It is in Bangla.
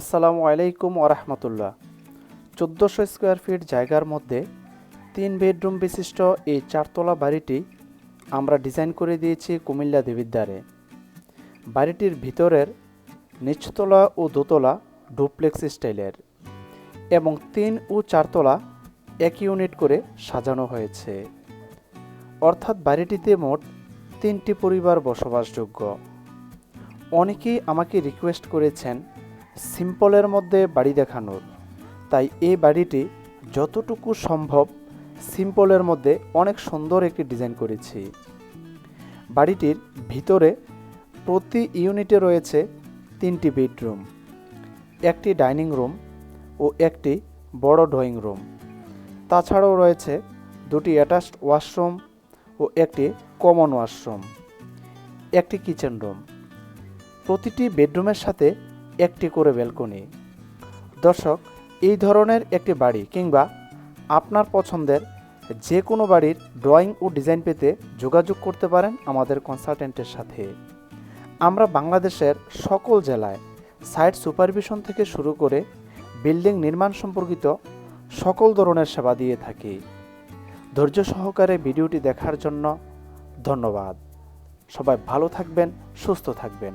আসসালামু আলাইকুম ওরহমতুল্লাহ চোদ্দোশো স্কোয়ার ফিট জায়গার মধ্যে তিন বেডরুম বিশিষ্ট এই চারতলা বাড়িটি আমরা ডিজাইন করে দিয়েছি কুমিল্লা দেবিদ্বারে বাড়িটির ভিতরের নিচতলা ও দোতলা ডুপ্লেক্স স্টাইলের এবং তিন ও চারতলা এক ইউনিট করে সাজানো হয়েছে। অর্থাৎ বাড়িটিতে মোট তিনটি পরিবার বসবাসযোগ্য। অনেকেই আমাকে রিকোয়েস্ট করেছেন সিম্পলের মধ্যে বাড়ি দেখানোর। তাই এই বাড়িটি যতটুকু সম্ভব সিম্পলের মধ্যে অনেক সুন্দর একটি ডিজাইন করেছি। বাড়িটির ভিতরে প্রতি ইউনিটে রয়েছে তিনটি বেডরুম, একটি ডাইনিং রুম ও একটি বড় ড্রয়িং রুম। তাছাড়াও রয়েছে দুটি অ্যাটাচড ওয়াশরুম ও একটি কমন ওয়াশরুম, একটি কিচেন রুম। প্রতিটি বেডরুমের সাথে একটি করে ব্যালকনি। দর্শক, এই ধরনের একটি বাড়ি কিংবা আপনার পছন্দের যে কোনো বাড়ির ড্রয়িং ও ডিজাইন পেতে যোগাযোগ করতে পারেন আমাদের কনসালটেন্টের সাথে। আমরা বাংলাদেশের সকল জেলায় সাইট সুপারভিশন থেকে শুরু করে বিল্ডিং নির্মাণ সম্পর্কিত সকল ধরনের সেবা দিয়ে থাকি। ধৈর্য সহকারে ভিডিওটি দেখার জন্য ধন্যবাদ। সবাই ভালো থাকবেন, সুস্থ থাকবেন।